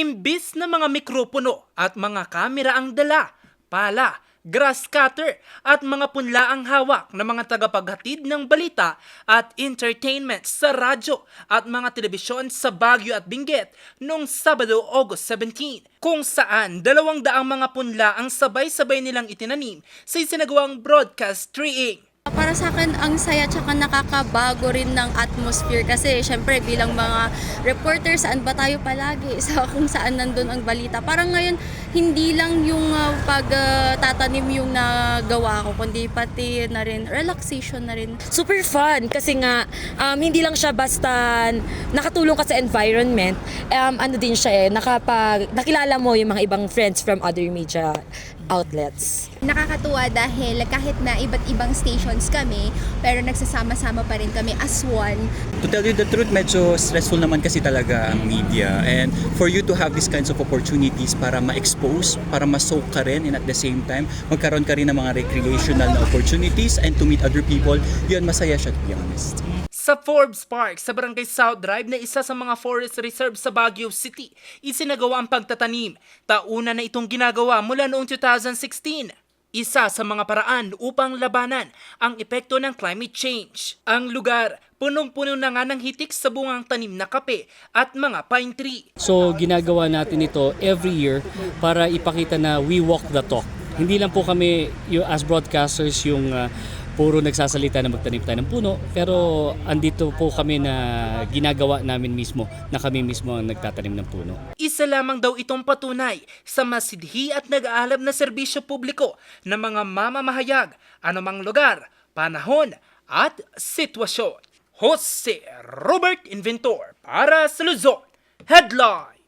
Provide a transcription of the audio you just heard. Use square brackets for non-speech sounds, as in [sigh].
Imbis na mga mikropono at mga kamera ang dala, pala, grass cutter at mga punla ang hawak ng mga tagapaghatid ng balita at entertainment sa radyo at mga telebisyon sa Baguio at Benguet noong Sabado, August 17, kung saan dalawang daang mga punla ang sabay-sabay nilang itinanim sa isinagawang broadcast treeing. Para sa akin, ang saya tsaka nakakabago rin ng atmosphere kasi syempre bilang mga reporter, saan ba tayo palagi [laughs] sa kung saan nandun ang balita. Parang ngayon, hindi lang yung uh, pagtatanim yung nagawa ko, kundi pati na rin relaxation na rin. super fun kasi nga um, hindi lang siya basta nakatulong ka sa environment um, ano din siya eh nakapag nakilala mo yung mga ibang friends from other media outlets Nakakatuwa dahil kahit na iba't ibang stations kami, pero nagsasama-sama pa rin kami as one. To tell you the truth, medyo stressful naman kasi talaga ang media. And for you to have these kinds of opportunities para ma-expose, para ma-soak ka rin, and at the same time, magkaroon ka rin ng mga recreational na opportunities and to meet other people, yun, masaya siya to be honest. Sa Forbes Park sa Barangay South Drive na isa sa mga forest reserve sa Baguio City, isinagawa ang pagtatanim. Tauna na itong ginagawa mula noong 2016. Isa sa mga paraan upang labanan ang epekto ng climate change. Ang lugar, punong-puno na nga ng hitik sa bungang tanim na kape at mga pine tree. So ginagawa natin ito every year para ipakita na we walk the talk. Hindi lang po kami yung, as broadcasters yung uh, puro nagsasalita na magtanim tayo ng puno, pero andito po kami na ginagawa namin mismo na kami mismo ang nagtatanim ng puno. Isa lamang daw itong patunay sa masidhi at nag-aalab na serbisyo publiko ng mga mamamahayag, anumang lugar, panahon at sitwasyon. Jose Robert Inventor para sa Luzon. Headline!